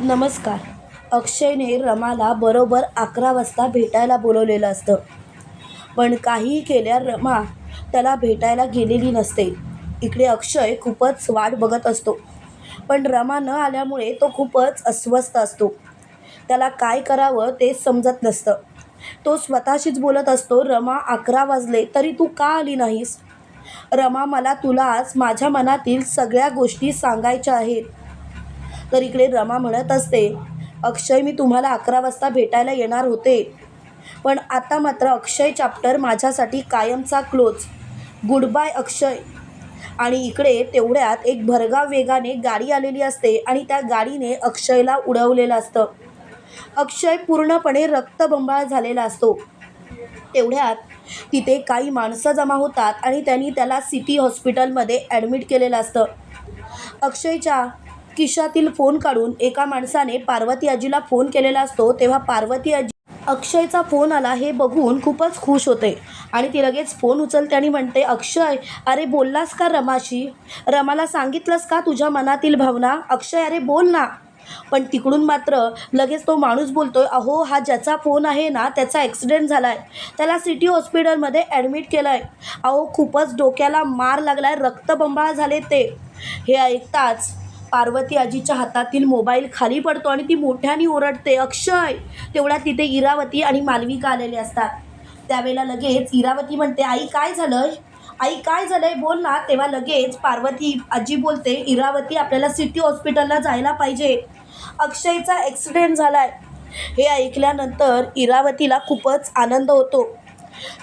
नमस्कार. अक्षयने रमाला बरोबर अकरा वाजता भेटायला बोलवलेलं असतं. पण काहीही केल्या रमा त्याला भेटायला गेलेली नसते. इकडे अक्षय खूपच वाट बघत असतो. पण रमा न आल्यामुळे तो खूपच अस्वस्थ असतो. त्याला काय करावं ते समजत नसतं. तो स्वतःशीच बोलत असतो रमा अकरा वाजले तरी तू का आली नाहीस? रमा मला तुला आज माझ्या मनातील सगळ्या गोष्टी सांगायच्या आहेत. तर इकडे रमा म्हणत असते अक्षय मी तुम्हाला अकरा वाजता भेटायला येणार होते. पण आता मात्र अक्षय चॅप्टर माझ्यासाठी कायमचा क्लोज गुड बाय अक्षय. आणि इकडे तेवढ्यात एक भरगाव वेगाने गाडी आलेली असते आणि त्या गाडीने अक्षयला उडवलेलं असतं. अक्षय पूर्णपणे रक्तबंबाळ झालेला असतो. तेवढ्यात तिथे काही माणसं जमा होतात आणि त्यांनी त्याला सिटी हॉस्पिटलमध्ये ॲडमिट केलेलं असतं. अक्षयच्या खिशातील फोन काढून एका माणसाने पार्वती आजीला फोन केलेला असतो तेव्हा पार्वती आजी अक्षयचा फोन आला हे बघून खूपच खुश होते. आणि ती लगेच फोन उचलते आणि म्हणते अक्षय अरे बोललास का रमाशी? रमाला सांगितलंस का तुझ्या मनातील भावना? अक्षय अरे बोल ना. पण तिकडून मात्र लगेच तो माणूस बोलतोय अहो हा ज्याचा फोन आहे ना त्याचा ॲक्सिडेंट झाला आहे त्याला सिटी हॉस्पिटलमध्ये ॲडमिट केलं आहे अहो खूपच डोक्याला मार लागला आहे रक्तबंबाळ झाले ते. हे ऐकताच पार्वती आजीच्या हातातील मोबाईल खाली पडतो आणि ती मोठ्याने ओरडते अक्षय! तेवढ्या तिथे इरावती आणि मालविका आलेले असतात. त्यावेळेला लगेच इरावती म्हणते आई काय झालं आई काय झालंय? बोल ना. तेव्हा लगेच पार्वती आजी बोलते इरावती आपल्याला सिटी हॉस्पिटलला जायला पाहिजे. अक्षयचा ॲक्सिडेंट झाला आहे हे ऐकल्यानंतर इरावतीला खूपच आनंद होतो.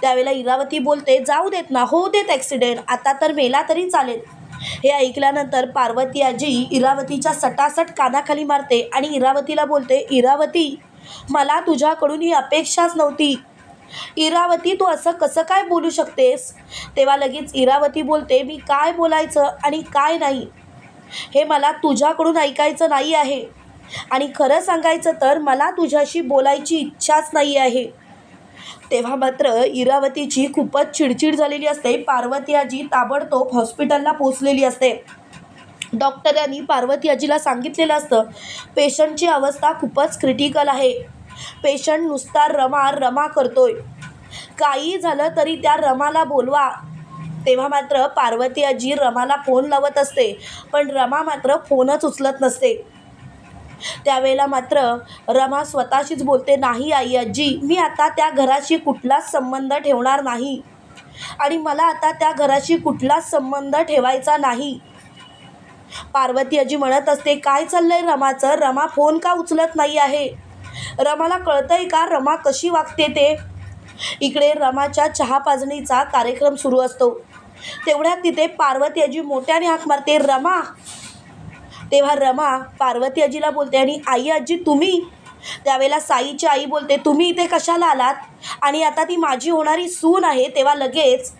त्यावेळेला इरावती बोलते जाऊ देत ना होऊ देत ॲक्सिडेंट. आता तर मेला तरी चालेल. हे ऐकल्यानंतर पार्वती आजी इरावतीच्या सटासट कानाखाली मारते आणि इरावतीला बोलते इरावती मला तुझ्याकडून ही अपेक्षाच नव्हती. इरावती तू असं कसं काय बोलू शकतेस? तेव्हा लगेच इरावती बोलते मी काय बोलायचं आणि काय नाही? हे मला तुझ्याकडून ऐकायचं नाही आहे. आणि खरं सांगायचं तर मला तुझ्याशी बोलायची इच्छाच नाही आहे. तेव्हा मात्र इरावतीची खूपच चिडचिड झालेली असते. पार्वती आजी ताबडतोब हॉस्पिटलला पोचलेली असते. डॉक्टरांनी पार्वती आजीला सांगितलेलं असतं पेशंटची अवस्था खूपच क्रिटिकल आहे. पेशंट नुसता रमा रमा करतोय. काही झालं तरी त्या रमाला बोलवा. तेव्हा मात्र पार्वती आजी रमाला फोन लावत असते पण रमा मात्र फोनच उचलत नसते. त्यावेळेला मात्र रमा स्वतःशीच बोलते नाही आई आजी मी आता त्या घराशी कुठलाच संबंध ठेवणार नाही. आणि मला आता त्या घराशी कुठलाच संबंध ठेवायचा नाही. पार्वती आजी म्हणत असते काय चाललंय रमाचं? रमा फोन का उचलत नाही आहे? रमाला कळतंय का रमा कशी वागते ते? इकडे रमाच्या चहा पाजणीचा कार्यक्रम सुरू असतो. तेवढ्यात तिथे पार्वती आजी मोठ्याने हाक मारते रमा तेव्हा रमा पार्वती आजीला बोलते आणि आई आजी तुम्ही? त्यावेळेला साईची आई बोलते तुम्ही इथे कशाला आलात? आणि आता ती माझी होणारी सून आहे. तेव्हा लगेच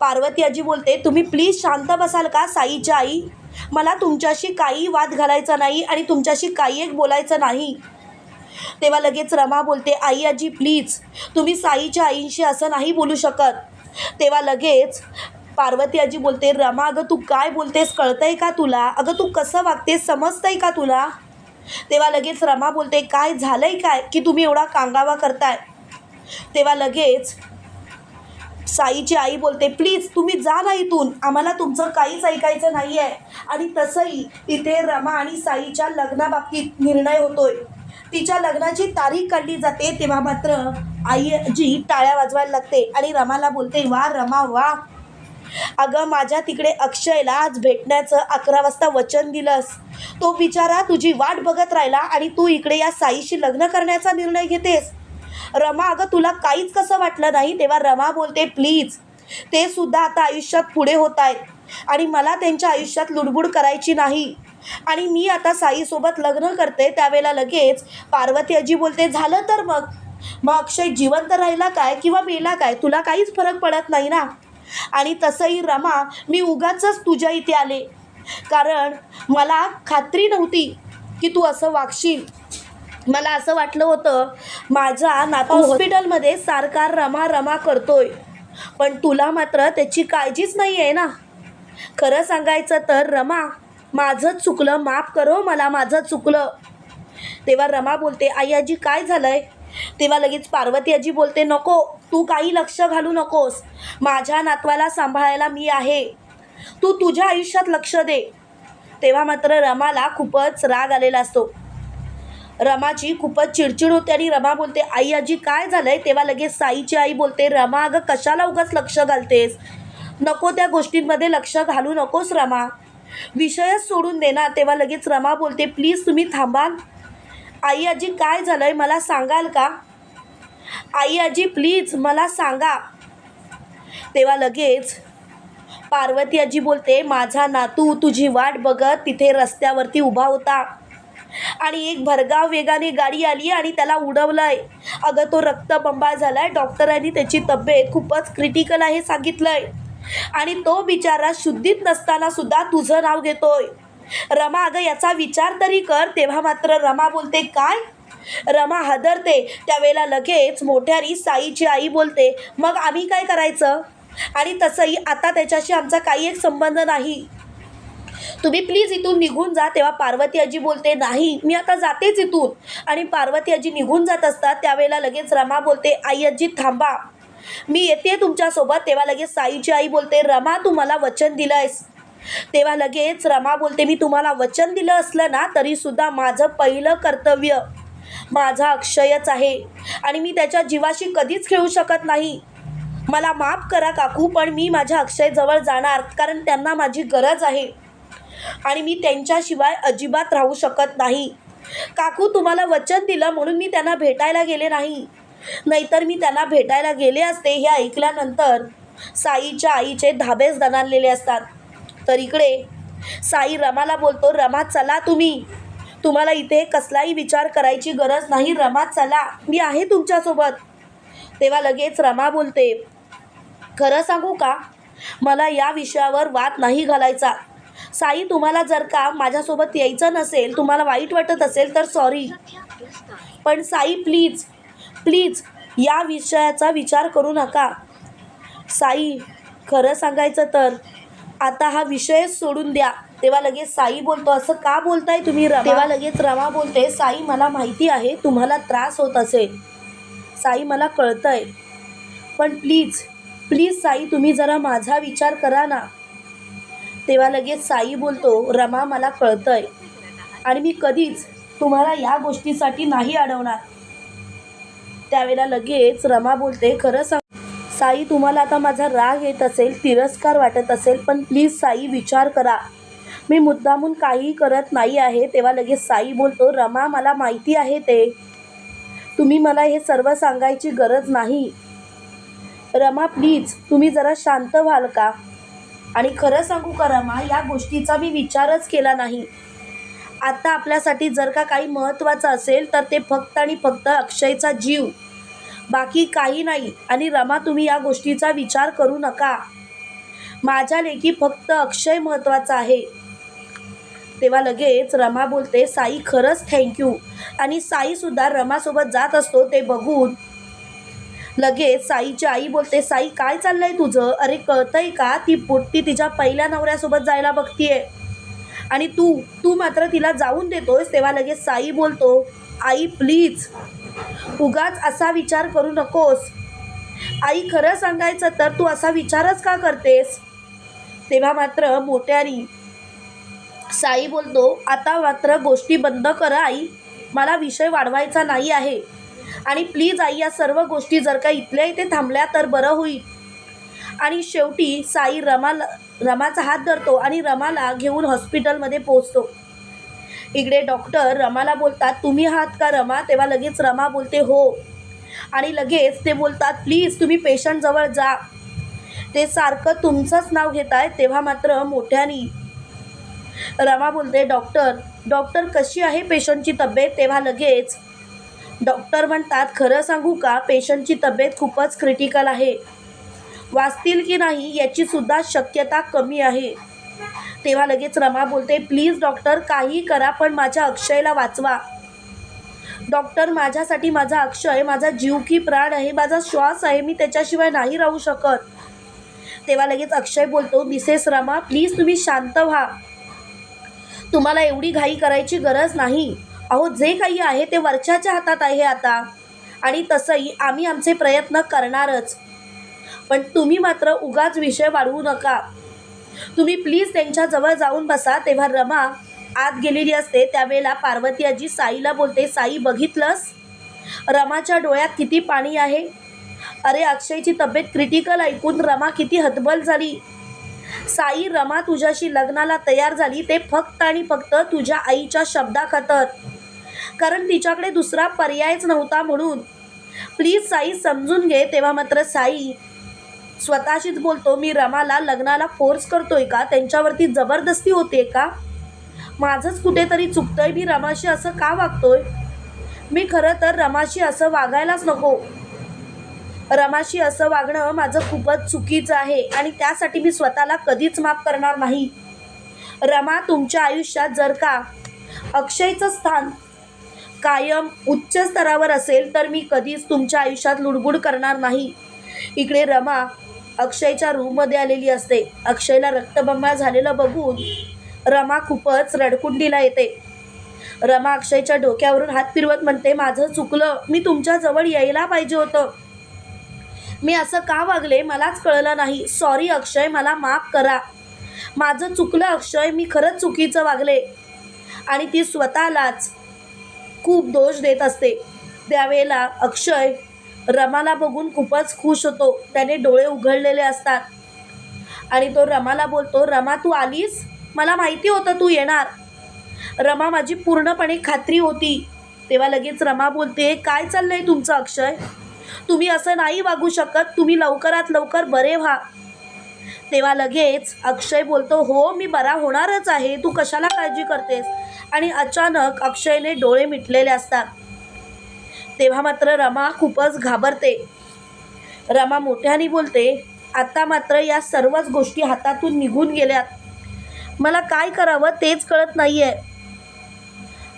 पार्वती आजी बोलते तुम्ही प्लीज शांत बसाल का साईची आई? मला तुमच्याशी काही वाद घालायचा नाही आणि तुमच्याशी काही एक बोलायचं नाही. तेव्हा लगेच रमा बोलते आई आजी प्लीज तुम्ही साईच्या आईंशी असं नाही बोलू शकत. तेव्हा लगेच पार्वती आजी बोलते रमा अगं तू काय बोलतेस? कळतंय का तुला? अगं तू कसं वागतेस? समजतंय का तुला? तेव्हा लगेच रमा बोलते काय झालंय काय? की तुम्ही एवढा कांगावा करताय? तेव्हा लगेच साईची आई बोलते प्लीज तुम्ही जा ना इथून. आम्हाला तुमचं काहीच ऐकायचं नाही आहे आणि तसंही तिथे रमा आणि साईच्या लग्नाबाबतीत निर्णय होतोय. तिच्या लग्नाची तारीख काढली जाते तेव्हा मात्र आई जी टाळ्या वाजवायला लागते आणि रमाला बोलते वा रमा वा. अगं माझ्या तिकडे अक्षयला आज भेटण्याचं अकरा वाजता वचन दिलंस. तो बिचारा तुझी वाट बघत राहिला आणि तू इकडे या साईशी लग्न करण्याचा निर्णय घेतेस. रमा अगं तुला काहीच कसं वाटलं नाही? तेव्हा रमा बोलते प्लीज. ते सुद्धा आता आयुष्यात पुढे होत आहेत. आणि मला त्यांच्या आयुष्यात लुडबुड करायची नाही. आणि मी आता साईसोबत लग्न करते त्यावेळेला लगेच पार्वती आजी बोलते झालं तर मग. मग अक्षय जिवंत राहिला काय किंवा मेला काय? तुला काहीच फरक पडत नाही ना? आणि तसंही रमा मी उगाच तुझ्या इथे आले. कारण मला खात्री नव्हती की तू असं वागशील. मला असं वाटलं होतं माझा नातू हॉस्पिटलमध्ये सारखा रमा रमा करतोय. पण तुला मात्र त्याची काळजीच नाही आहे ना. खरं सांगायचं तर रमा माझंच चुकलं माफ करो मला माझं चुकलं. तेव्हा रमा बोलते आई आजी काय झालंय? तेव्हा लगेच पार्वती आजी बोलते नको तू काही लक्ष घालू नकोस. माझ्या नातवाला सांभाळायला मी आहे. तू तुझ्या आयुष्यात लक्ष दे. तेव्हा मात्र रमाला खूपच राग आलेला असतो. रमाची खूपच चिडचिड होते आणि रमा बोलते आई आजी काय झालंय? तेव्हा लगेच साईची आई बोलते रमा अगं कशाला उगाच लक्ष घालतेस? नको त्या गोष्टींमध्ये लक्ष घालू नकोस रमा. विषयच सोडून दे ना. तेव्हा लगेच रमा बोलते प्लीज तुम्ही थांबाल. आई आजी काय झालंय मला सांगाल का? आई आजी प्लीज मला सांगा. तेव्हा लगेच पार्वती आजी बोलते माझा नातू तुझी वाट बघत तिथे रस्त्यावरती उभा होता. आणि एक भरगाव वेगाने गाडी आली आणि त्याला उडवलंय. अगं तो रक्तबंबा झालाय. डॉक्टरांनी त्याची तब्येत खूपच क्रिटिकल आहे सांगितलंय. आणि तो बिचारा शुद्धीत नसताना सुद्धा तुझं नाव घेतोय. रमा अगं याचा विचार तरी कर. तेव्हा मात्र रमा बोलते काय? रमा हादरते. त्यावेळेला लगेच मोठ्यारी साईची आई बोलते मग आम्ही काय करायचं? आणि तसंही आता त्याच्याशी आमचा काही एक संबंध नाही. तुम्ही प्लीज इथून निघून जा. तेव्हा पार्वती आजी बोलते नाही मी आता जातेच इथून. आणि पार्वती आजी निघून जात असतात. त्यावेळेला लगेच रमा बोलते आई आजी थांबा. मी येते तुमच्यासोबत. तेव्हा लगेच साईची आई बोलते रमा तू मला वचन दिलं आहेस तेव्हा लगेच रमा बोलते मी तुम्हाला वचन दिलं असलं ना तरीसुद्धा माझं पहिलं कर्तव्य माझा अक्षयच आहे आणि मी त्याच्या जीवाशी कधीच खेळू शकत नाही. मला माफ करा काकू पण मी माझ्या अक्षयजवळ जाणार कारण त्यांना माझी गरज आहे आणि मी त्यांच्याशिवाय अजिबात राहू शकत नाही. काकू तुम्हाला वचन दिलं म्हणून मी त्यांना भेटायला गेले नाही. नाहीतर मी त्यांना भेटायला गेले असते हे ऐकल्यानंतर साईच्या आईचे धाबेच दणानलेले असतात. तर इकडे. साई रमाला बोलतो रमा चला तुम्ही. तुम्हाला इथे कसलाही विचार करायची गरज नाही. रमा चला. मी आहे तुमच्यासोबत. तेव्हा लगेच रमा बोलते खरं सांगू का? मला या विषयावर वाद नाही घालायचा. साई तुम्हाला जर का माझ्यासोबत यायचं नसेल तुम्हाला वाईट वाटत असेल तर सॉरी पण साई प्लीज प्लीज या विषयाचा विचार करू नका. साई खरं सांगायचं तर आता हा विषय सोडून द्या. तेव्हा लगेच साई बोलतो. असं का बोलताय तुम्ही तेव्हा लगेच रमा बोलते साई मला माहिती आहे तुम्हाला त्रास होत असेल. साई मला कळतंय. पण प्लीज प्लीज साई तुम्ही जरा माझा विचार करा ना. तेव्हा लगेच साई बोलतो रमा मला कळतंय. आणि मी कधीच तुम्हाला या गोष्टीसाठी नाही अडवणार. त्यावेळेला लगेच रमा बोलते खरं सांग साई तुम्हाला आता माझा राग येत असेल तिरस्कार वाटत असेल पण प्लीज साई विचार करा. मी मुद्दामून काहीही करत नाही आहे तेव्हा लगेच साई बोलतो रमा मला माहिती आहे ते. तुम्ही मला हे सर्व सांगायची गरज नाही. रमा प्लीज तुम्ही जरा शांत व्हाल का? आणि खरं सांगू का रमा या गोष्टीचा मी विचारच केला नाही. आता आपल्यासाठी जर का काही महत्त्वाचं असेल तर ते फक्त आणि फक्त अक्षयचा जीव. बाकी काही नाही आणि रमा तुम्ही या गोष्टीचा विचार करू नका. माझ्या लेखी फक्त अक्षय महत्त्वाचा आहे. तेव्हा लगेच रमा बोलते साई खरंच थँक्यू आणि साईसुद्धा रमासोबत जात असतो ते बघून. लगेच साईची आई बोलते साई काय चाललंय तुझं? अरे कळतंय का? ती पोट्टी तिच्या पहिल्या नवऱ्यासोबत जायला बघतीये. आणि तू तू मात्र तिला जाऊन देतोस तेव्हा लगेच साई बोलतो आई प्लीज उगाच असा विचार करू नकोस. आई खरं सांगायचं तर तू असा विचारच का करतेस? तेव्हा मात्र मोठ्यानी साई बोलतो आता मात्र गोष्टी बंद करा आई. मला विषय वाढवायचा नाही आहे. आणि प्लीज आई या सर्व गोष्टी जर का इथल्या इथे थांबल्या तर बरं होईल. आणि शेवटी साई रमाला रमाचा हात धरतो आणि रमाला घेऊन हॉस्पिटलमध्ये पोहोचतो. इकडे डॉक्टर रमाला बोलतात तुम्ही आहात का रमा? तेव्हा लगेच रमा बोलते हो. आणि लगेच ते बोलतात प्लीज तुम्ही पेशंटजवळ जा. ते सारखं तुमचंच नाव घेत आहेत तेव्हा मात्र मोठ्यानी रमा बोलते डॉक्टर डॉक्टर कशी आहे पेशंटची तब्येत? तेव्हा लगेच डॉक्टर म्हणतात खरं सांगू का पेशंटची तब्येत खूपच क्रिटिकल आहे. वाचतील की नाही याचीसुद्धा शक्यता कमी आहे. तेव्हा लगेच रमा बोलते प्लीज डॉक्टर काही करा पण माझ्या अक्षयला वाचवा. डॉक्टर माझ्यासाठी माझा अक्षय माझा जीव की प्राण आहे माझा श्वास आहे मी त्याच्याशिवाय नाही राहू शकत. तेव्हा लगेच अक्षय बोलतो मिसेस रमा प्लीज तुम्ही शांत व्हा. तुम्हाला एवढी घाई करायची गरज नाही. अहो जे काही आहे ते वरच्याच्या हातात आहे आता. आणि तसंही आम्ही आमचे प्रयत्न करणारच. पण तुम्ही मात्र उगाच विषय वाढवू नका. तुम्ही प्लीज त्यांच्याजवळ जाऊन बसा. तेव्हा रमा आत गेलेली असते. त्यावेळेला पार्वती आजी साईला बोलते साई बघितलंस? रमाच्या डोळ्यात किती पाणी आहे? अरे अक्षयची तब्येत क्रिटिकल ऐकून रमा किती हतबल झाली. साई रमा तुझ्याशी लग्नाला तयार झाली. ते फक्त आणि फक्त तुझ्या आईच्या शब्दाखातर. कारण तिच्याकडे दुसरा पर्यायच नव्हता म्हणून. प्लीज साई समजून घे. तेव्हा मात्र साई स्वतःशीच बोलतो मी रमाला लग्नाला फोर्स करतोय का? त्यांच्यावरती जबरदस्ती होते का? माझंच कुठेतरी चुकतंय मी रमाशी असं का वागतोय? मी खरं तर रमाशी असं वागायलाच नको. रमाशी असं वागणं माझं खूपच चुकीचं आहे आणि त्यासाठी मी स्वतःला कधीच माफ करणार नाही. रमा तुमच्या आयुष्यात जर का अक्षयचं स्थान कायम उच्च स्तरावर असेल तर मी कधीच तुमच्या आयुष्यात लुडबुड करणार नाही. इकडे रमा अक्षयच्या रूममध्ये आलेली असते. अक्षयला रक्तबंबा झालेलं बघून रमा खूपच रडकुंडीला येते. रमा अक्षयच्या डोक्यावरून हात फिरवत म्हणते माझं चुकलं. मी तुमच्याजवळ यायला पाहिजे होतं. मी असं का वागले? मलाच कळलं नाही. सॉरी अक्षय. मला माफ करा. माझं चुकलं अक्षय. मी खरंच चुकीचं वागले. आणि ती स्वतःलाच खूप दोष देत असते. त्यावेळेला अक्षय रमाला बघून खूपच खुश होतो. त्याने डोळे उघडलेले असतात. आणि तो रमाला बोलतो रमा तू आलीस? मला माहिती होतं तू येणार. रमा माझी पूर्णपणे खात्री होती. तेव्हा लगेच रमा बोलते काय चाललंय तुमचं अक्षय? तुम्ही असं नाही वागू शकत. तुम्ही लवकरात लवकर बरे व्हा. तेव्हा लगेच अक्षय बोलतो हो मी बरा होणारच आहे. तू कशाला काळजी करतेस? आणि अचानक अक्षयने डोळे मिटलेले असतात. तेव्हा मात्र रमा खूपच घाबरते. रमा मोठ्याने बोलते आता मात्र या सर्वच गोष्टी हातातून निघून गेल्यात. मला काय करावं तेच कळत नाही आहे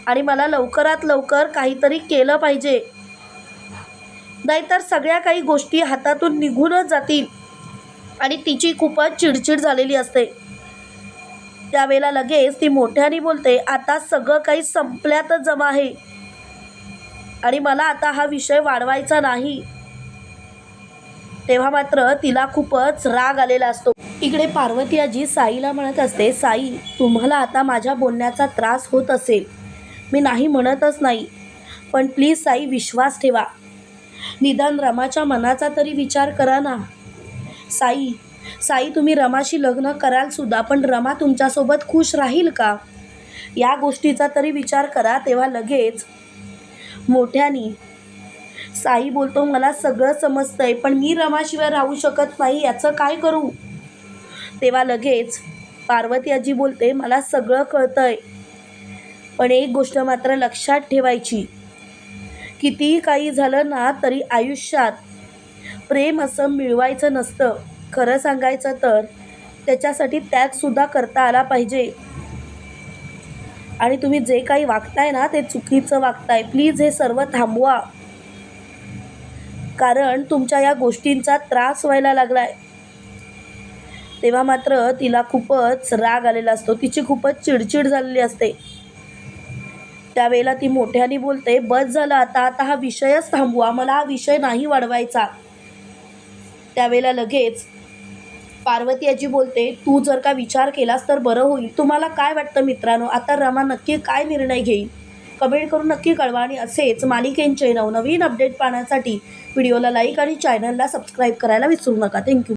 आणि मला लवकरात लवकर काहीतरी केलं पाहिजे. नाहीतर सगळ्या काही गोष्टी हातातून निघूनच जातील. आणि तिची खूपच चिडचिड झालेली असते. त्यावेळेला लगेच ती मोठ्याने बोलते आता सगळं काही संपल्यातच जमा आहे. आणि मला आता हा विषय वाढवायचा नाही. तेव्हा मात्र तिला खूपच राग आलेला असतो. इकडे पार्वती आजी साईला म्हणत असते साई तुम्हाला आता माझ्या बोलण्याचा त्रास होत असेल. मी नाही म्हणतच नाही पण प्लीज साई विश्वास ठेवा. निदान रमाच्या मनाचा तरी विचार करा ना. साई साई तुम्ही रमाशी लग्न कराल सुद्धा पण रमा तुमच्यासोबत खुश राहील का? या गोष्टीचा तरी विचार करा तेव्हा लगेच. मोठ्यानी. साई बोलतो मला सगळं समजतंय पण मी रमाशिवाय राहू शकत नाही याचं काय करू? तेव्हा लगेच पार्वती आजी बोलते मला सगळं कळतंय. पण एक गोष्ट मात्र लक्षात ठेवायची. कितीही काही झालं ना तरी आयुष्यात प्रेम असं मिळवायचं नसतं. खरं सांगायचं तर त्याच्यासाठी त्यागसुद्धा करता आला पाहिजे. आणि तुम्ही जे काही वागताय ना ते चुकीचं वागताय. प्लीज हे सर्व थांबवा. कारण तुमच्या या गोष्टींचा त्रास व्हायला लागलाय. तेव्हा मात्र तिला खूपच राग आलेला असतो. तिची खूपच चिडचिड झालेली असते. त्यावेळेला ती मोठ्याने बोलते बस झालं आता आता हा विषयच थांबवा. मला हा विषय नाही वाढवायचा. त्यावेळेला लगेच पार्वती आजी बोलते तू जर का विचार केलास तर बरं होईल. तुम्हाला काय वाटतं मित्रांनो? आता रमा नक्की काय निर्णय घेईल? कमेंट करून नक्की कळवा आणि असेच मालिकेंचे नवनवीन अपडेट पाहण्यासाठी व्हिडिओला लाईक आणि चॅनलला सबस्क्राईब करायला विसरू नका. थँक्यू